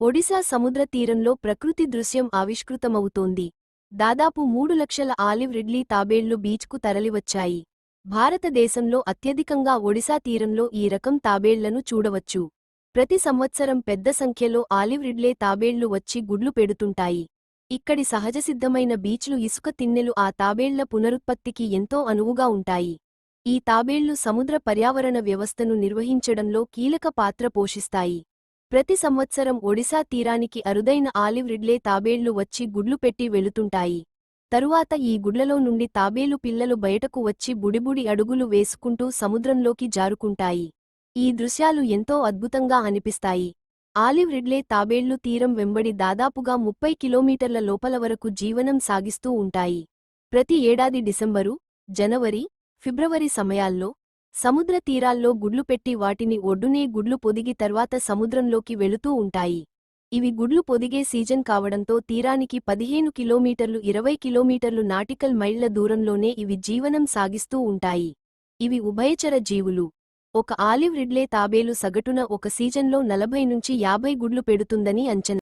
ఒడిశా సముద్ర తీరంలో ప్రకృతి దృశ్యం ఆవిష్కృతమవుతోంది. దాదాపు మూడు లక్షల ఆలివ్ రిడ్లీ తాబేళ్ళు బీచ్కు తరలివచ్చాయి. భారతదేశంలో అత్యధికంగా ఒడిశా తీరంలో ఈ రకం తాబేళ్ళను చూడవచ్చు. ప్రతి సంవత్సరం పెద్ద సంఖ్యలో ఆలివ్ రిడ్లే తాబేళ్ళు వచ్చి గుడ్లు పెడుతుంటాయి. ఇక్కడి సహజసిద్ధమైన బీచ్లు ఇసుక తిన్నెలు ఆ తాబేళ్ళ పునరుత్పత్తికి ఎంతో అనువుగా ఉంటాయి. ఈ తాబేళ్ళు సముద్ర పర్యావరణ వ్యవస్థను నిర్వహించడంలో కీలక పాత్ర పోషిస్తాయి. ప్రతి సంవత్సరం ఒడిశా తీరానికి అరుదైన ఆలివ్ రిడ్లే తాబేళ్ళు వచ్చి గుడ్లు పెట్టి వెళుతుంటాయి. తరువాత ఈ గుడ్లలో నుండి తాబేలు పిల్లలు బయటకు వచ్చి బుడిబుడి అడుగులు వేసుకుంటూ సముద్రంలోకి జారుకుంటాయి. ఈ దృశ్యాలు ఎంతో అద్భుతంగా అనిపిస్తాయి. ఆలివ్ రిడ్లే తాబేళ్ళు తీరం వెంబడి దాదాపుగా ముప్పై కిలోమీటర్ల లోపల వరకు జీవనం సాగిస్తూ ఉంటాయి. ప్రతి ఏడాది డిసెంబరు జనవరి ఫిబ్రవరి సమయాల్లో సముద్ర తీరాల్లో గుడ్లు పెట్టి వాటిని ఒడ్డునే గుడ్లు పొదిగి తర్వాత సముద్రంలోకి వెళుతూ ఉంటాయి. ఇవి గుడ్లు పొదిగే సీజన్ కావడంతో తీరానికి పదిహేను కిలోమీటర్లు ఇరవై కిలోమీటర్లు నాటికల్ మైళ్ళ దూరంలోనే ఇవి జీవనం సాగిస్తూ ఉంటాయి. ఇవి ఉభయచర జీవులు. ఒక ఆలివ్ రిడ్లే తాబేలు సగటున ఒక సీజన్లో నలభై నుంచి యాభై గుడ్లు పెడుతుందని అంచనా.